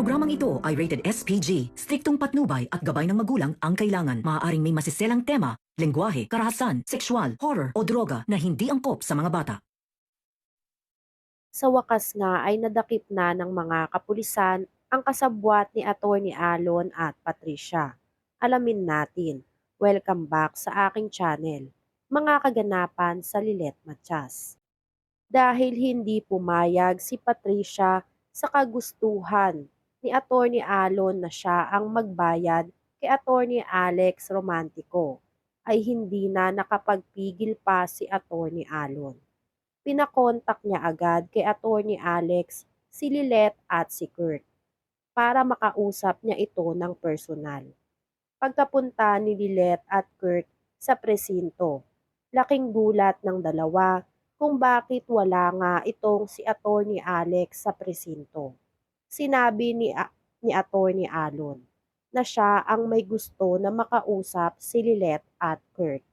programang ito ay rated SPG. Striktong patnubay at gabay ng magulang ang kailangan. Maaaring may masiselang tema, lengguwahe, karahasan, sexual, horror o droga na hindi angkop sa mga bata. Sa wakas nga ay nadakip na ng mga kapulisan ang kasabwat ni Attorney Alon at Patricia. Alamin natin. Welcome back sa aking channel. Mga kaganapan sa Lilet Matias. Dahil hindi pumayag si Patricia sa kagustuhan ni Attorney Alon na siya ang magbayad kay Attorney Alex Romantico, ay hindi na nakapagpigil pa si Attorney Alon. Pinakontak niya agad kay Attorney Alex, si Lilet at si Kurt para makausap niya ito ng personal. Pagkapunta ni Lilet at Kurt sa presinto, laking gulat ng dalawa kung bakit wala nga itong si Attorney Alex sa presinto. Sinabi ni, ni Attorney Alon na siya ang may gusto na makausap si Lilet at Kurt.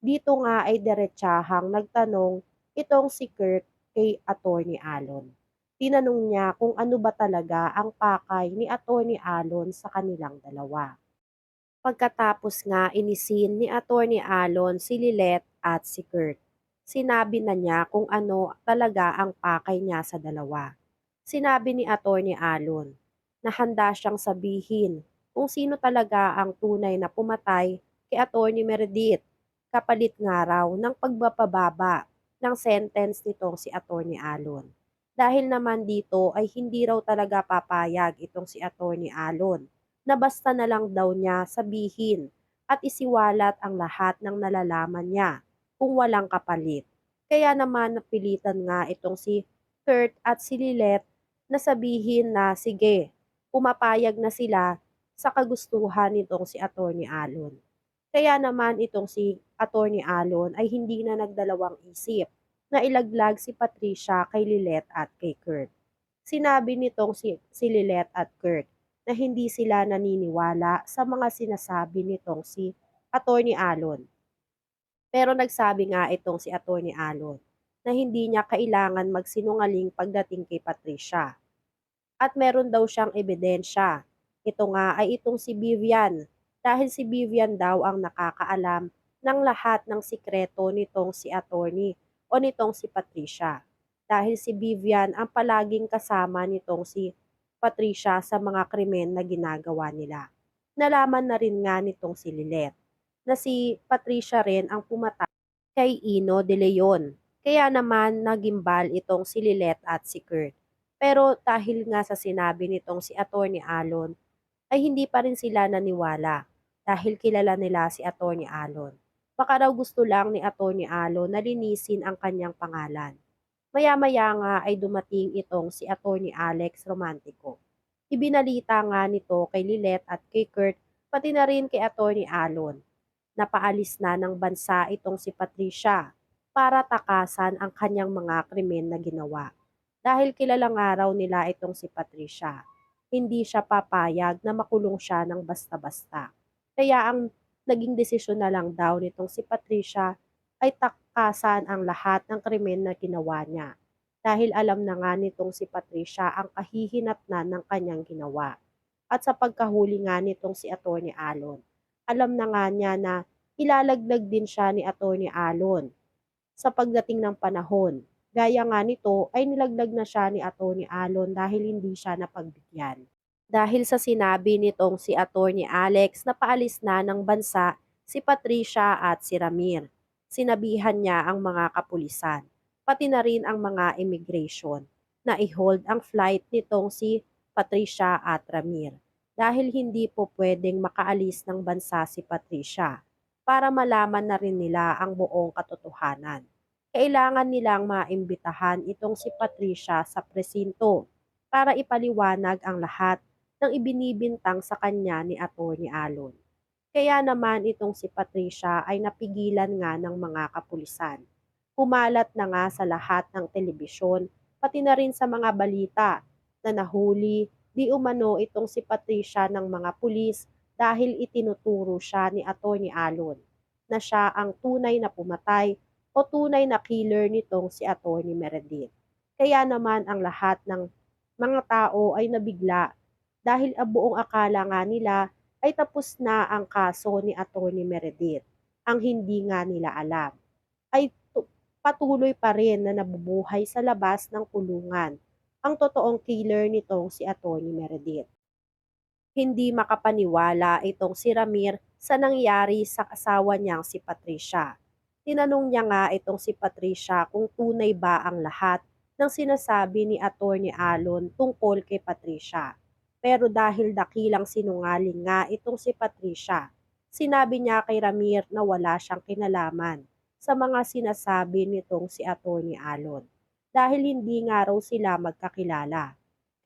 Dito nga ay diretsahang nagtanong itong si Kurt kay Attorney Alon. Tinanong niya kung ano ba talaga ang pakay ni Attorney Alon sa kanilang dalawa. Pagkatapos nga inisin ni Attorney Alon si Lilet at si Kurt. Sinabi na niya kung ano talaga ang pakay niya sa dalawa. Sinabi ni Attorney Alon na handa siyang sabihin kung sino talaga ang tunay na pumatay kay Attorney Meredith. Kapalit nga raw ng pagbapababa ng sentence nitong si Attorney Alon. Dahil naman dito ay hindi raw talaga papayag itong si Attorney Alon na basta na lang daw niya sabihin at isiwalat ang lahat ng nalalaman niya kung walang kapalit. Kaya naman napilitan nga itong si Kurt at si Lilet na sabihin na sige, pumapayag na sila sa kagustuhan nitong si Attorney Alon. Kaya naman itong si Attorney Alon ay hindi na nagdalawang isip na ilaglag si Patricia kay Lilet at kay Kurt. Sinabi nitong si, si Lilet at Kurt na hindi sila naniniwala sa mga sinasabi nitong si Attorney Alon. Pero nagsabi nga itong si Attorney Alon na hindi niya kailangan magsinungaling pagdating kay Patricia. At meron daw siyang ebidensya. Ito nga ay itong si Vivian dahil si Vivian daw ang nakakaalam ng lahat ng sikreto nitong si attorney o nitong si Patricia. Dahil si Vivian ang palaging kasama nitong si Patricia sa mga krimen na ginagawa nila. Nalaman na rin nga nitong si Lilet na si Patricia rin ang pumatay kay Ino de Leon. Kaya naman nagimbal itong si Lilet at si Kurt. Pero dahil nga sa sinabi nitong si Attorney Alon, ay hindi pa rin sila naniwala dahil kilala nila si Attorney Alon. Baka raw gusto lang ni Attorney Alon na linisin ang kanyang pangalan. Maya-maya nga ay dumating itong si Attorney Alex Romantico. Ibinalita nga nito kay Lilet at kay Kurt pati na rin kay Attorney Alon. Napaalis na ng bansa itong si Patricia para takasan ang kanyang mga krimen na ginawa. Dahil kilala nga raw nila itong si Patricia, hindi siya papayag na makulong siya ng basta-basta. Kaya ang naging desisyon na lang daw nitong si Patricia ay takasan ang lahat ng krimen na ginawa niya. Dahil alam na nga nitong si Patricia ang kahihinatnan ng kanyang ginawa. At sa pagkahuli nga nitong si Attorney Alon, alam na nga niya na ilalaglag din siya ni Attorney Alon sa pagdating ng panahon. Gaya nga nito ay nilaglag na siya ni Attorney Alon dahil hindi siya napagbigyan. Dahil sa sinabi nitong si Attorney Alex na paalis na ng bansa si Patricia at si Ramir. Sinabihan niya ang mga kapulisan, pati na rin ang mga immigration, na i-hold ang flight nitong si Patricia at Ramir. Dahil hindi po pwedeng makaalis ng bansa si Patricia para malaman na rin nila ang buong katotohanan. Kailangan nilang maimbitahan itong si Patricia sa presinto para ipaliwanag ang lahat ng ibinibintang sa kanya ni Attorney Alon. Kaya naman itong si Patricia ay napigilan nga ng mga kapulisan. Kumalat na nga sa lahat ng telebisyon, pati na rin sa mga balita na nahuli di umano itong si Patricia ng mga pulis dahil itinuturo siya ni Attorney Alon na siya ang tunay na pumatay o tunay na killer nitong si Attorney Meredith. Kaya naman ang lahat ng mga tao ay nabigla dahil ang buong akala nga nila ay tapos na ang kaso ni Atty. Meredith. Ang hindi nga nila alam ay tu- patuloy pa rin na nabubuhay sa labas ng kulungan ang totoong killer nitong si Atty. Meredith. Hindi makapaniwala itong si Ramir sa nangyari sa asawa niyang si Patricia. Tinanong niya nga itong si Patricia kung tunay ba ang lahat ng sinasabi ni Atty. Alon tungkol kay Patricia. Pero dahil dakilang sinungaling nga itong si Patricia, sinabi niya kay Ramir na wala siyang kinalaman sa mga sinasabi nitong si Atty. Alon dahil hindi nga raw sila magkakilala.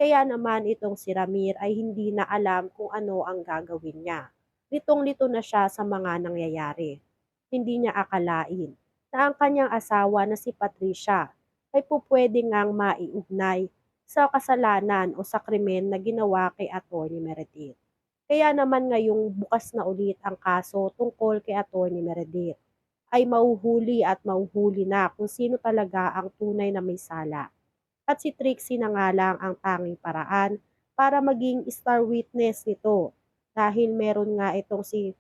Kaya naman itong si Ramir ay hindi na alam kung ano ang gagawin niya. Litong-lito na siya sa mga nangyayari. Hindi niya akalain na ang kanyang asawa na si Patricia ay pupwede ngang maiugnay sa kasalanan o sa krimen na ginawa kay Atty. Meredith. Kaya naman ngayong bukas na ulit ang kaso tungkol kay Atty. Meredith ay mauhuli at mauhuli na kung sino talaga ang tunay na may sala at si Trixie na nga lang ang tanging paraan para maging star witness nito dahil meron nga itong si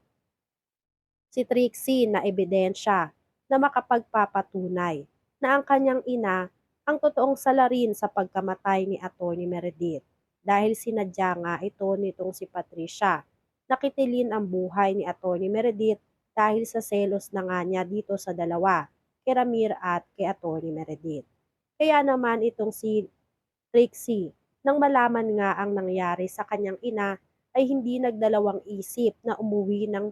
si Trixie na ebidensya na makapagpapatunay na ang kanyang ina ang totoong salarin sa pagkamatay ni Atty. Meredith dahil sinadya nga ito nitong si Patricia. Nakitilin ang buhay ni Atty. Meredith dahil sa selos na nga niya dito sa dalawa, kay Ramir at kay Atty. Meredith. Kaya naman itong si Trixie, nang malaman nga ang nangyari sa kanyang ina, ay hindi nagdalawang isip na umuwi ng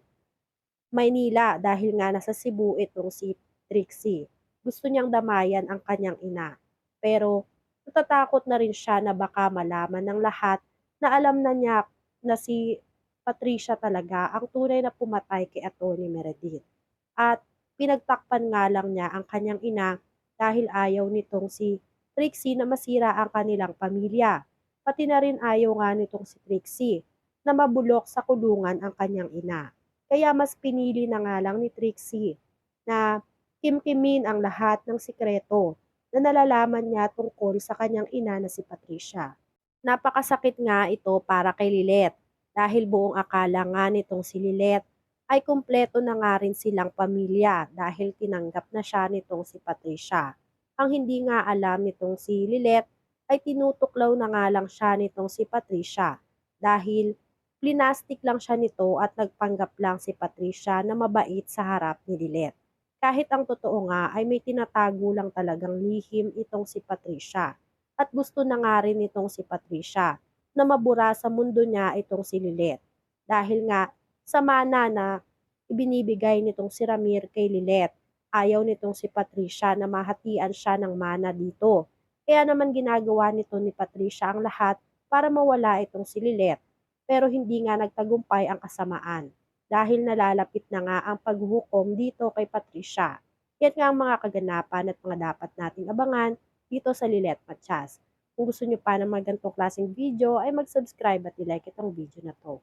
Maynila dahil nga nasa Cebu itong si Trixie. Gusto niyang damayan ang kanyang ina. Pero natatakot na rin siya na baka malaman ng lahat na alam na niya na si Patricia talaga ang tunay na pumatay kay Atty. Meredith. At pinagtakpan nga lang niya ang kanyang ina dahil ayaw nitong si Trixie na masira ang kanilang pamilya. Pati na rin ayaw nga nitong si Trixie na mabulok sa kulungan ang kanyang ina. Kaya mas pinili na nga lang ni Trixie na kimkimin ang lahat ng sikreto na nalalaman niya tungkol sa kanyang ina na si Patricia. Napakasakit nga ito para kay Lilet dahil buong akala nga nitong si Lilet ay kumpleto na nga rin silang pamilya dahil tinanggap na siya nitong si Patricia. Ang hindi nga alam nitong si Lilet ay tinutuklaw na nga lang siya nitong si Patricia dahil plinastik lang siya nito at nagpanggap lang si Patricia na mabait sa harap ni Lilet. Kahit ang totoo nga ay may tinatago lang talagang lihim itong si Patricia at gusto na nga rin itong si Patricia na mabura sa mundo niya itong si Lilet dahil nga sa mana na ibinibigay nitong si Ramir kay Lilet. Ayaw nitong si Patricia na mahatian siya ng mana dito. Kaya naman ginagawa nito ni Patricia ang lahat para mawala itong si Lilet. Pero hindi nga nagtagumpay ang kasamaan dahil nalalapit na nga ang paghuhukom dito kay Patricia. Yan nga ang mga kaganapan at mga dapat nating abangan dito sa Lilet Matias. Kung gusto nyo pa ng mga ganitong klaseng video ay mag-subscribe at i-like itong video na to.